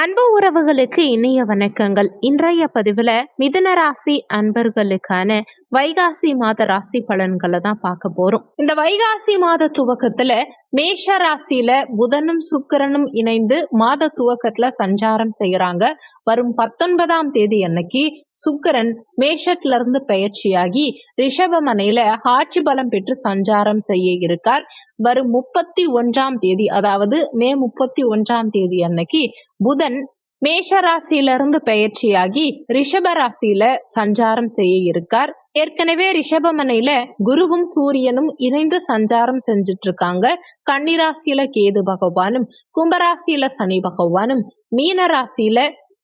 அன்பு உறவுகளுக்கு இனிய வணக்கங்கள். இன்றைய பதிவுல மிதுன ராசி அன்பர்களுக்கான வைகாசி மாத ராசி பலன்களை தான் பார்க்க போறோம். இந்த வைகாசி மாத துவக்கத்துல மேஷ ராசியில புதனும் சுக்கரனும் இணைந்து மாத துவக்கத்துல சஞ்சாரம் செய்யறாங்க. வரும் பத்தொன்பதாம் தேதி அன்னைக்கு சுக்கரன் மேஷத்துல இருந்து பயிற்சியாகி ரிஷபமனையில ஆட்சி பலம் பெற்று சஞ்சாரம் செய்ய இருக்கார். வரும் முப்பத்தி ஒன்றாம் தேதி அதாவது மே முப்பத்தி ஒன்றாம் தேதி அன்னைக்கு புதன் மேஷராசியிலிருந்து பயிற்சியாகி ரிஷப ராசியில சஞ்சாரம் செய்ய இருக்கார். ஏற்கனவே ரிஷபமனையில குருவும் சூரியனும் இணைந்து சஞ்சாரம் செஞ்சுட்டு இருக்காங்க கன்னிராசியில கேது பகவானும் கும்பராசியில சனி பகவானும் மீன ராசியில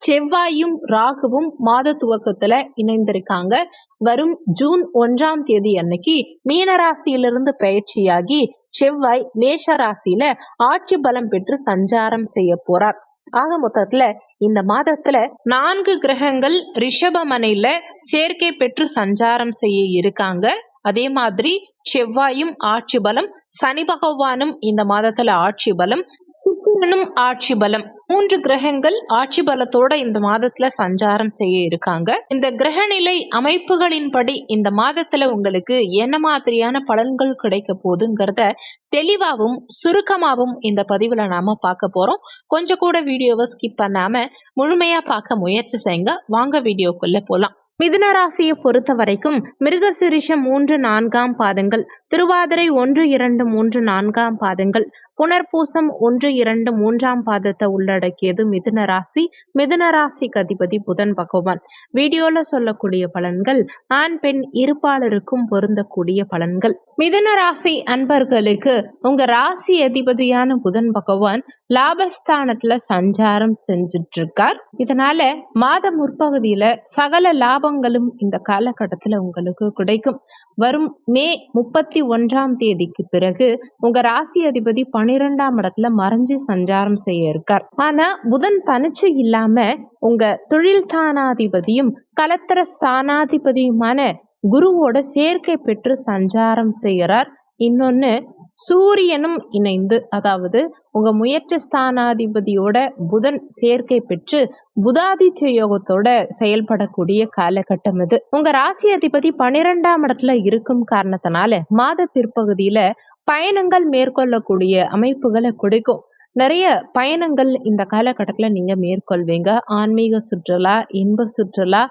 செவ்வாயும் ராகுவும் மாத துவக்கத்துல இணைந்திருக்காங்க. வரும் ஜூன் ஒன்றாம் தேதி அன்னைக்கு மீனராசியிலிருந்து பயிற்சியாகி செவ்வாய் மேஷ ராசியில ஆட்சி பலம் பெற்று சஞ்சாரம் செய்ய போறார். ஆக மொத்தத்துல இந்த மாதத்துல நான்கு கிரகங்கள் ரிஷபமனையில சேர்க்கை பெற்று சஞ்சாரம் செய்ய இருக்காங்க. அதே மாதிரி செவ்வாயும் ஆட்சி பலம் சனி பகவானும் இந்த மாதத்துல ஆட்சி பலம் சுக்கிரனும் ஆட்சி பலம். மூன்று கிரகங்கள் ஆட்சி பலத்தோட இந்த மாதத்துல சஞ்சாரம் செய்ய இருக்காங்க. இந்த கிரகநிலை அமைப்புகளின்படி இந்த மாதத்துல உங்களுக்கு என்ன மாதிரியான பலன்கள் கிடைக்க போகுதுங்கிறத தெளிவாகவும் சுருக்கமாகவும் இந்த பதிவுல நாம பார்க்க போறோம். கொஞ்சம் கூட வீடியோவை ஸ்கிப் பண்ணாம முழுமையா பார்க்க முயற்சி செய்யுங்க. வாங்க வீடியோக்குள்ள போலாம். மிதுன ராசியை பொறுத்த வரைக்கும் மிருகசிரிஷம் மூன்று நான்காம் பாதங்கள் திருவாதிரை ஒன்று இரண்டு மூன்று நான்காம் பாதங்கள் புனர்பூசம் ஒன்று இரண்டு மூன்றாம் பாதத்தை உள்ளடக்கியது மிதுன ராசி. மிதுன ராசிக்கு அதிபதி புதன் பகவான். வீடியோல சொல்லக்கூடிய பலன்கள் ஆண் பெண் இருப்பாளருக்கும் பொருந்தக்கூடிய பலன்கள். மிதுன ராசி அன்பர்களுக்கு உங்க ராசி அதிபதியான புதன் பகவான் லாபஸ்தானத்துல சஞ்சாரம் செஞ்சுட்டு இருக்கார் இதனால மாத முற்பகுதியில சகல லாபங்களும் இந்த காலகட்டத்துல உங்களுக்கு கிடைக்கும். வரும் மே முப்பத்தி ஒன்றாம் தேதிக்கு பிறகு உங்க ராசி அதிபதி பனிரெண்டாம் இடத்துல மறைஞ்சு சஞ்சாரம் செய்ய இருக்கார். ஆனா புதன் தனிச்சு இல்லாம உங்க தொழில் தானாதிபதியும் கலத்தர ஸ்தானாதிபதியுமான குருவோட சேர்க்கை பெற்று சஞ்சாரம் செய்கிறார். இன்னொன்னு சூரியனும் இணைந்து அதாவது உங்க முயற்சி ஸ்தானாதிபதியோட புதன் சேர்க்கை பெற்று புதாதித்ய யோகத்தோட செயல்படக்கூடிய காலகட்டம் இது. உங்க ராசி அதிபதி பனிரெண்டாம் இடத்துல இருக்கும் காரணத்தினால மாத பிற்பகுதியில பயணங்கள் மேற்கொள்ளக்கூடிய அமைப்புகளை கொடுக்கும். நிறைய பயணங்கள் இந்த காலகட்டத்தில் நீங்க மேற்கொள்வீங்க. ஆன்மீக சுற்றுலா இன்ப சுற்றுலா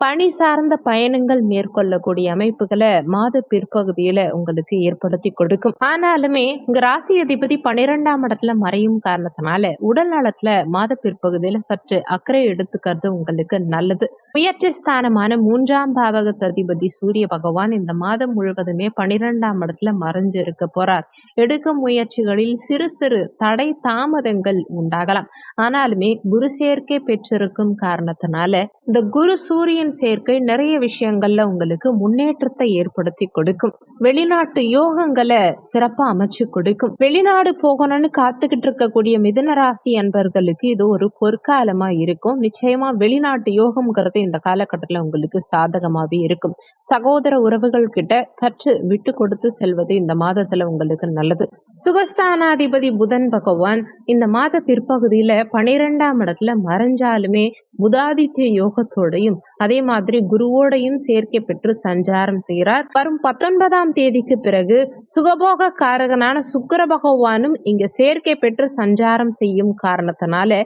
பணி சார்ந்த பயணங்கள் மேற்கொள்ளக்கூடிய அமைப்புகளை மாத பிற்பகுதியில உங்களுக்கு ஏற்படுத்தி கொடுக்கும். ஆனாலுமே உங்க ராசி அதிபதி பனிரெண்டாம் இடத்துல மறையும் காரணத்தினால உடல் நலத்துல மாத பிற்பகுதியில சற்று அக்கறை எடுத்துக்கிறது உங்களுக்கு நல்லது. முயற்சி ஸ்தானமான மூன்றாம் பாவகத்து அதிபதி சூரிய பகவான் இந்த மாதம் முழுவதுமே பனிரெண்டாம் இடத்துல மறைஞ்சு இருக்க போறார். எடுக்கும் முயற்சிகளில் சிறு சிறு தடை தாமதங்கள் உண்டாகலாம். ஆனாலுமே குரு சேர்க்கை பெற்றிருக்கும் காரணத்தினால இந்த குரு சூரியன் சூரியன் சேர்க்கை நிறைய விஷயங்கள்ல உங்களுக்கு முன்னேற்றத்தை ஏற்படுத்தி கொடுக்கும். வெளிநாட்டு யோகங்களை சிறப்பா அமைச்சு கொடுக்கும். வெளிநாடு போகணும்னு காத்துக்கிட்டு இருக்கக்கூடிய மிதனராசி அன்பர்களுக்கு இது ஒரு பொற்காலமா இருக்கும். நிச்சயமா வெளிநாட்டு யோகம்ங்கிறது இந்த காலகட்டத்தில் உங்களுக்கு சாதகமாவே இருக்கும். சகோதர உறவுகள் கிட்ட சற்று விட்டு கொடுத்து செல்வது இந்த மாதத்துல உங்களுக்கு நல்லது. சுகஸ்தானாதிபதி புதன் பகவான் இந்த மாத பிற்பகுதியில பனிரெண்டாம் இடத்துல மறைஞ்சாலுமே புதாதித்ய யோகத்தோடையும் அதே மாதிரி குருவோடையும் சேர்க்கை பெற்று சஞ்சாரம் செய்கிறார். வரும் பத்தொன்பதாம் தேதிக்கு பிறகு சுகபோக காரகனான சுக்கர பகவானும் இங்க சேர்க்கை பெற்று சஞ்சாரம் செய்யும் காரணத்தினால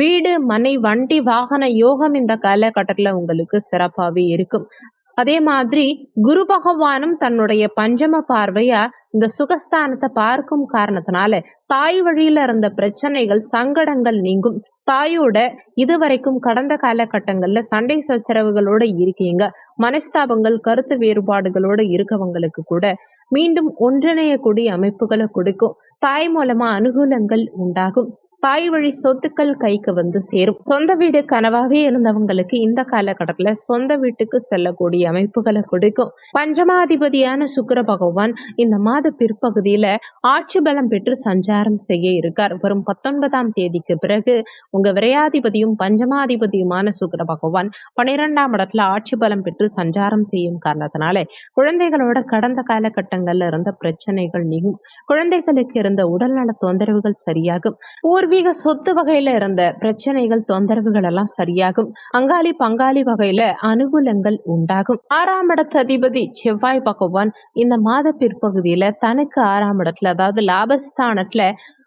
வீடு மனை வண்டி வாகன யோகம் இந்த காலகட்டத்தில் உங்களுக்கு சிறப்பாகவே இருக்கும். அதே மாதிரி குரு பகவானும் தன்னுடைய பஞ்சம பார்வையா இந்த சுகஸ்தானத்தை பார்க்கும் காரணத்தினால தாய் வழியில இருந்த பிரச்சனைகள் சங்கடங்கள் நீங்கும். தாயோட இதுவரைக்கும் கடந்த காலகட்டங்கள்ல சண்டை சச்சரவுகளோட இருக்கீங்க. மனஸ்தாபங்கள் கருத்து வேறுபாடுகளோட இருக்கவங்களுக்கு கூட மீண்டும் ஒன்றிணையக்கூடிய அமைப்புகளை கொடுக்கும். தாய் மூலமா அனுகூலங்கள் உண்டாகும். தாய் வழி சொத்துக்கள் கைக்கு வந்து சேரும். சொந்த வீடு கனவாகவே இருந்தவங்களுக்கு இந்த காலகட்டத்துல சொந்த வீட்டுக்கு செல்லக்கூடிய அமைப்புகளை கொடுக்கும். பஞ்சமாதிபதியான சுக்கர பகவான் இந்த மாத பிற்பகுதியில் ஆட்சி பலம் பெற்று சஞ்சாரம் செய்ய இருக்கார். வரும் பத்தொன்பதாம் தேதிக்கு பிறகு உங்க விரையாதிபதியும் பஞ்சமாதிபதியுமான சுக்கர பகவான் பனிரெண்டாம் இடத்துல ஆட்சி பலம் பெற்று சஞ்சாரம் செய்யும் காரணத்தினால குழந்தைகளோட கடந்த காலகட்டங்கள்ல இருந்த பிரச்சனைகள் நீங்கும். குழந்தைகளுக்கு இருந்த உடல்நல தொந்தரவுகள் சரியாகும். பூர்வீக பூர்வீக சொத்து வகையில இருந்த பிரச்சனைகள் தொந்தரவுகள் எல்லாம் சரியாகும். அங்காளி பங்காளி வகையில அனுகூலங்கள் உண்டாகும். ஆறாம் இடத்து அதிபதி செவ்வாய் பகவான் இந்த மாத பிற்பகுதியில தனக்கு ஆறாம் இடத்துல அதாவது லாபஸ்தானத்துல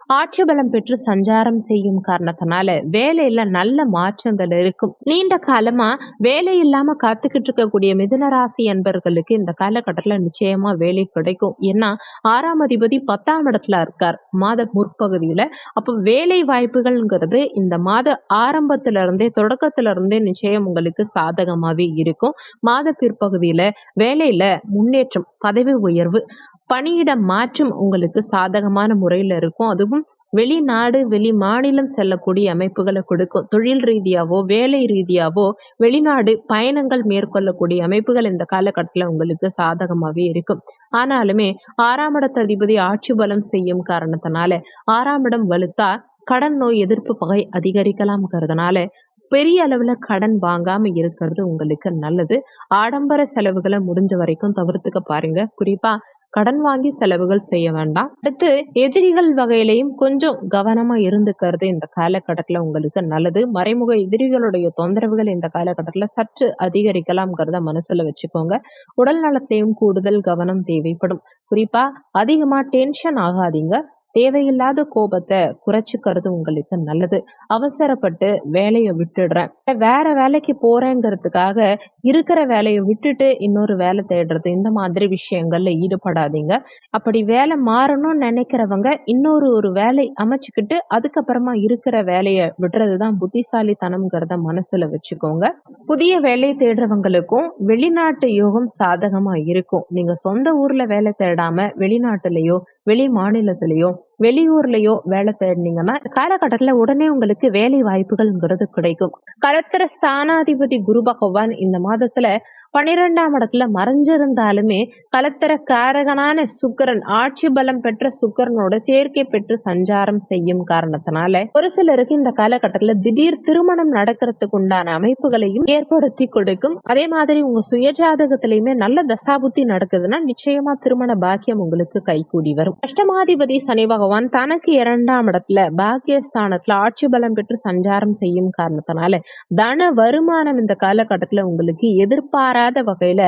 ஆட்சி பலம் பெற்று சஞ்சாரம் செய்யும் காரணத்தினால வேலையில நல்ல மாற்றங்கள் இருக்கும். நீண்ட காலமா வேலை இல்லாம காத்துக்கிட்டு இருக்கக்கூடிய மிதுன ராசி அன்பர்களுக்கு இந்த காலகட்டத்துல நிச்சயமா வேலை கிடைக்கும். ஏன்னா ஆறாம் அதிபதி பத்தாம் இடத்துல இருக்கார் மாத முற்பகுதியில. அப்ப வேலை வாய்ப்புகள்ங்கிறது இந்த மாத ஆரம்பத்துல இருந்தே தொடக்கத்துல இருந்தே நிச்சயம் உங்களுக்கு சாதகமாவே இருக்கும். மாத பிற்பகுதியில வேலையில முன்னேற்றம் பதவி உயர்வு பணியிட மாற்றம் உங்களுக்கு சாதகமான முறையில் இருக்கும். அதுவும் வெளிநாடு வெளி மாநிலம் செல்லக்கூடிய அமைப்புகளை கொடுக்கும். தொழில் ரீதியாவோ வேலை ரீதியாவோ வெளிநாடு பயணங்கள் மேற்கொள்ளக்கூடிய அமைப்புகள் இந்த காலகட்டத்தில் உங்களுக்கு சாதகமாகவே இருக்கும். ஆனாலுமே ஆறாம் இடத்த அதிபதி ஆட்சி பலம் செய்யும் காரணத்தினால ஆறாம் இடம் வலுத்தா கடன் நோய் எதிர்ப்பு பகை அதிகரிக்கலாம்ங்கிறதுனால பெரிய அளவுல கடன் வாங்காம இருக்கிறது உங்களுக்கு நல்லது. ஆடம்பர செலவுகளை முடிஞ்ச வரைக்கும் தவிர்த்துக்க பாருங்க. குறிப்பா கடன் வாங்கி செலவுகள் செய்ய வேண்டாம். அடுத்து எதிரிகள் வகையிலையும் கொஞ்சம் கவனமா இருந்துக்கிறது இந்த காலகட்டத்தில் உங்களுக்கு நல்லது. மறைமுக எதிரிகளுடைய தொந்தரவுகள் இந்த காலகட்டத்தில் சற்று அதிகரிக்கலாம்ங்கிறத மனசுல வச்சுக்கோங்க. உடல் நலத்தையும் கூடுதல் கவனம் தேவைப்படும். குறிப்பா அதிகமா டென்ஷன் ஆகாதீங்க. தேவையில்லாத கோபத்தை குறைச்சிக்கிறது உங்களுக்கு நல்லது. அவசரப்பட்டு வேலையை விட்டுடுறேன். வேற வேலைக்கு போறேங்கிறதுக்காக இருக்கிற வேலையை விட்டுட்டு இன்னொரு வேலை தேடுறது இந்த மாதிரி விஷயங்கள்ல ஈடுபடாதீங்க. அப்படி வேலை மாறணும்னு நினைக்கிறவங்க இன்னொரு ஒரு வேலை அமைச்சுக்கிட்டு அதுக்கப்புறமா இருக்கிற வேலையை விடுறது தான் புத்திசாலித்தனம்ங்கிறத மனசுல வச்சுக்கோங்க. புதிய வேலை தேடுறவங்களுக்கும் வெளிநாட்டு யோகம் சாதகமா இருக்கும். நீங்க சொந்த ஊர்ல வேலை தேடாம வெளிநாட்டுலயோ வெளி மாநிலத்திலையோ வெளியூர்லயோ வேலை தேடினீங்கன்னா காலகட்டத்துல உடனே உங்களுக்கு வேலை வாய்ப்புகள்ங்கிறது கிடைக்கும். கலத்திர ஸ்தானாதிபதி குரு பகவான் இந்த மாதத்துல பனிரெண்டாம் இடத்துல மறைஞ்சிருந்தாலுமே கலத்தர காரகனான சுக்கரன் ஆட்சி பலம் பெற்ற சுக்கரனோட சேர்க்கை பெற்று சஞ்சாரம் செய்யும் காரணத்தினால ஒரு சிலருக்கு இந்த காலகட்டத்துல திடீர் திருமணம் நடக்கிறதுக்கு உண்டான அமைப்புகளையும் ஏற்படுத்தி கொடுக்கும். அதே மாதிரி உங்க சுயஜாதகத்திலயுமே நல்ல தசாபுத்தி நடக்குதுன்னா நிச்சயமா திருமண பாக்கியம் உங்களுக்கு கைகூடி வரும். அஷ்டமாதிபதி சனி பகவான் தனக்கு இரண்டாம் இடத்துல பாக்கியஸ்தானத்துல ஆட்சி பலம் பெற்று சஞ்சாரம் செய்யும் காரணத்தினால தன வருமானம் இந்த காலகட்டத்துல உங்களுக்கு எதிர்பார எதிர்பாராத வகையில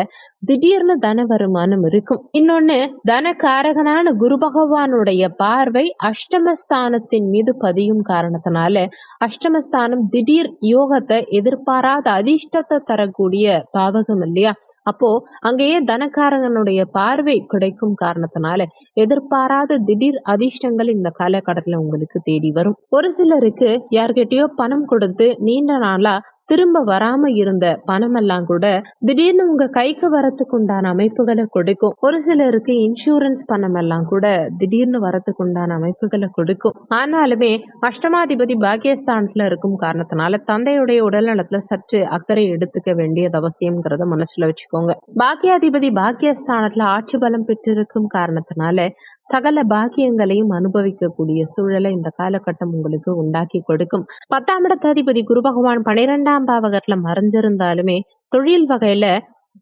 திடீர்னு தன வருமானம் இருக்கும். இன்னொன்னு தனக்காரகனான குரு பகவானுடைய பார்வை அஷ்டமஸ்தானத்தின் மீது பதியும் காரணத்தினால அஷ்டமஸ்தானம் திடீர் யோகத்தை எதிர்பாராத அதிர்ஷ்டத்தை தரக்கூடிய பாவகம் இல்லையா? அப்போ அங்கேயே தனக்காரகனுடைய பார்வை கிடைக்கும் காரணத்தினால எதிர்பாராத திடீர் அதிர்ஷ்டங்கள் இந்த காலகட்டத்துல உங்களுக்கு தேடி வரும். ஒரு சிலருக்கு யார்கிட்டயோ பணம் கொடுத்து நீண்ட நாளா திரும்ப வராம இருந்த பணமெல்லாம் கூட திடீர்னு உங்க கைக்கு வரத்துக்கு உண்டான அமைப்புகளை கொடுக்கும். ஒரு சிலருக்கு இன்சூரன்ஸ் பணம் எல்லாம் கூட திடீர்னு வரத்துக்கு உண்டான அமைப்புகளை கொடுக்கும். ஆனாலுமே அஷ்டமாதிபதி பாக்கியஸ்தானத்துல இருக்கும் காரணத்தினால தந்தையுடைய உடல்நலத்துல சற்று அக்கறை எடுத்துக்க வேண்டியது அவசியம்ங்கிறத மனசுல வச்சுக்கோங்க. பாக்கியாதிபதி பாக்கியஸ்தானத்துல ஆட்சி பலம் பெற்றிருக்கும் காரணத்தினால சகல பாக்கியங்களையும் அனுபவிக்கக்கூடிய சூழலை இந்த காலகட்டம் உங்களுக்கு உண்டாக்கி கொடுக்கும். பத்தாம் இடத்தாதிபதி குரு பகவான் பனிரெண்டாம் பாவகத்துல மறைஞ்சிருந்தாலுமே தொழில் வகையில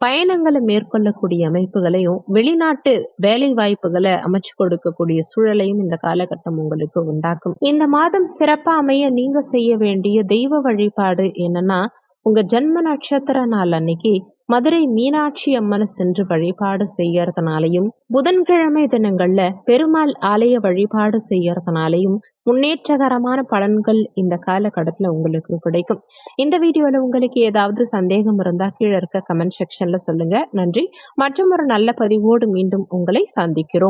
பயணங்களை மேற்கொள்ளக்கூடிய அமைப்புகளையும் வெளிநாட்டு வேலை வாய்ப்புகளை அமைச்சு கொடுக்கக்கூடிய சூழலையும் இந்த காலகட்டம் உங்களுக்கு உண்டாக்கும். இந்த மாதம் சிறப்பா அமைய நீங்க செய்ய வேண்டிய தெய்வ வழிபாடு என்னன்னா உங்க ஜென்ம நட்சத்திர நாள் அன்னைக்கு மதுரை மீனாட்சி அம்மனை சென்று வழிபாடு செய்யறதுனாலையும் புதன்கிழமை தினங்கள்ல பெருமாள் ஆலய வழிபாடு செய்யறதுனாலையும் முன்னேற்றகரமான பலன்கள் இந்த காலகட்டத்தில் உங்களுக்கு கிடைக்கும். இந்த வீடியோவில் உங்களுக்கு ஏதாவது சந்தேகம் இருந்தால் கீழே இருக்க கமெண்ட் செக்ஷன்ல சொல்லுங்க. நன்றி. மற்றும் ஒரு நல்ல பதிவோடு மீண்டும் உங்களை சந்திக்கிறோம்.